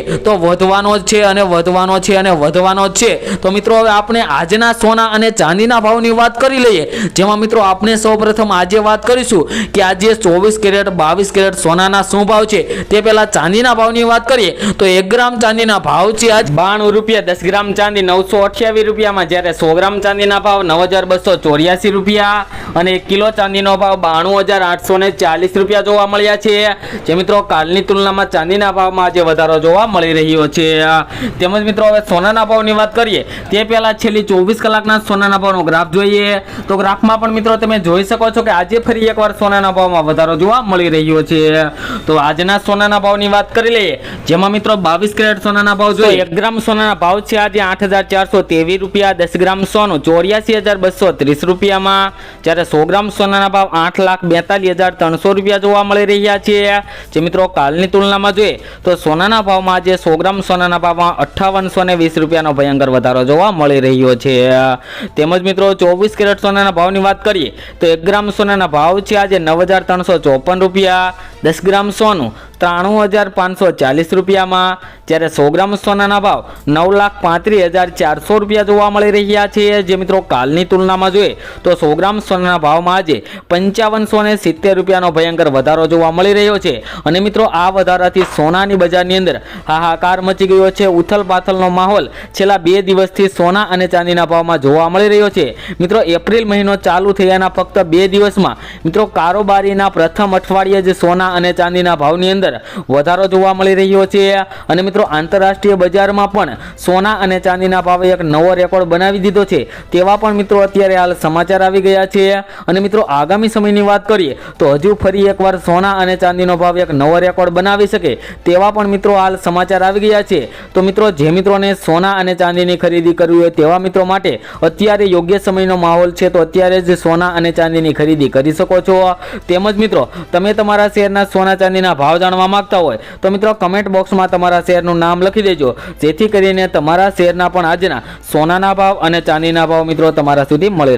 તો વધવાનો જ છે અને વધવાનો છે અને વધવાનો જ છે. તો મિત્રો, હવે આપણે આજના સોના અને ચાંદીના ભાવની વાત કરી લઈએ. જેમાં મિત્રો, આપણે સૌપ્રથમ આજે વાત કરીશું કે આજે ચોવીસ કેરેટ, બાવીસ કેરેટ સોનાના શું ભાવ છે? તે પહેલા ચાંદીના ભાવની વાત કરીએ. તો એક ગ્રામ ચાંદીના ભાવ છે આજ બાણું રૂપિયા, દસ ગ્રામ ચાંદી નવસો અઠ્યાવીસ રૂપિયામાં. જ્યારે સો ગ્રામ ચાંદીના ભાવ નવ હજાર બસો ચોર્યાસી રૂપિયા અને એક કિલો ચાંદીનો ભાવ બાણું હજાર આઠસો ને ચાલીસ રૂપિયા જોવા મળ્યા છે. જે મિત્રો, કાલની તુલનામાં ચાંદીના ભાવમાં આજે વધારો જોવા મળી રહ્યો છે. તેમજ મિત્રો હવે સોનાના ભાવની વાત કરીએ તે પહેલાં છેલ્લી ચોવીસ કલાકના સોનાના ભાવનો ગ્રાફ જોઈએ. તો ગ્રાફમાં પણ મિત્રો તમે જોઈ શકો છો કે આજે ફરી એકવાર સોનાના ભાવમાં વધારો જોવા મળી રહ્યો છે. તો આજના સોનાના ભાવની વાત કરી લઈએ જેમાં મિત્રો બાવીસ કેરેટ સોનાના ભાવ જોઈએ. એક ગ્રામ સોનાના ભાવ છે આજે આઠ હજાર ચારસો તેવીસ રૂપિયા દસ ગ્રામ સોનું ચોર્યાસી હજાર બસો ત્રીસ રૂપિયામાં. જ્યારે સો ગ્રામ સોનાના ભાવ આઠ લાખ બેતાલીસ હજાર ત્રણસો રૂપિયા જોવા મળી રહ્યા છે. જે મિત્રો કાલની તુલનામાં જોઈએ તો સોનાના ભાવમાં આજે સો ગ્રામ સોનાના ભાવમાં અઠ્ઠાવનસો ને વીસ રૂપિયાનો ભયંકર વધારો જોવા મળી રહ્યો છે. તેમજ મિત્રો, ચોવીસ કેરેટ સોનાના ભાવની વાત કરીએ, તો એક ગ્રામ સોનાના ભાવ છે આજે નવ હજાર ત્રણસો ચોપન રૂપિયા, દસ ગ્રામ સોનું ત્રાણું હજાર પાંચસો ચાલીસ રૂપિયામાં, જ્યારે સો ગ્રામ સોનાના ભાવ નવ લાખ પાંત્રીસ હજાર ચારસો રૂપિયા જોવા મળી રહ્યા છે. જે મિત્રો કાલની તુલનામાં જોઈએ તો સો ગ્રામ સોનાના ભાવમાં આજે પંચાવનસો ને સિત્તેર રૂપિયાનો ભયંકર વધારો જોવા મળી રહ્યો છે. અને મિત્રો, આ વધારાથી સોનાની બજારની અંદર હાહાકાર મચી ગયો છે. ઉથલ પાથલનો માહોલ છેલ્લા બે દિવસથી સોના અને ચાંદીના ભાવમાં જોવા મળી રહ્યો છે. મિત્રો, એપ્રિલ મહિનો ચાલુ થયાના ફક્ત બે દિવસમાં, મિત્રો, કારોબારીના પ્રથમ અઠવાડિયે જ સોના અને ચાંદીના ભાવની અંદર વધારો જોવા મળી રહ્યો છે. અને મિત્રો, આંતરરાષ્ટ્રીય બજારમાં પણ સોના અને ચાંદીના ભાવે એક નવો રેકોર્ડ બનાવી દીધો છે. તેવા પણ મિત્રો અત્યારે હાલ સમાચાર આવી ગયા છે. અને મિત્રો, આગામી સમયની વાત કરીએ તો હજુ ફરી એકવાર સોના અને ચાંદીનો ભાવ એક નવો રેકોર્ડ બનાવી શકે તેવા પણ મિત્રો હાલ સમાચાર આવી ગયા છે. તો મિત્રો, જે મિત્રોને સોના અને ચાંદીની ખરીદી કરવી હોય તેવા મિત્રો માટે અત્યારે યોગ્ય સમયનો માહોલ છે તો અત્યારે જ સોના અને ચાંદીની ખરીદી કરી શકો છો. તેમજ મિત્રો, તમે તમારા શેરના સોના ચાંદીના ભાવ જાણવા માંગતા હોય, તો મિત્રો કમેન્ટ બોક્સમાં તમારા શેરનું નામ લખી દેજો. જેથી કરીને તમારા શેરના પણ આજના સોનાના ભાવ અને ચાંદીના ભાવ મિત્રો તમારા સુધી મળે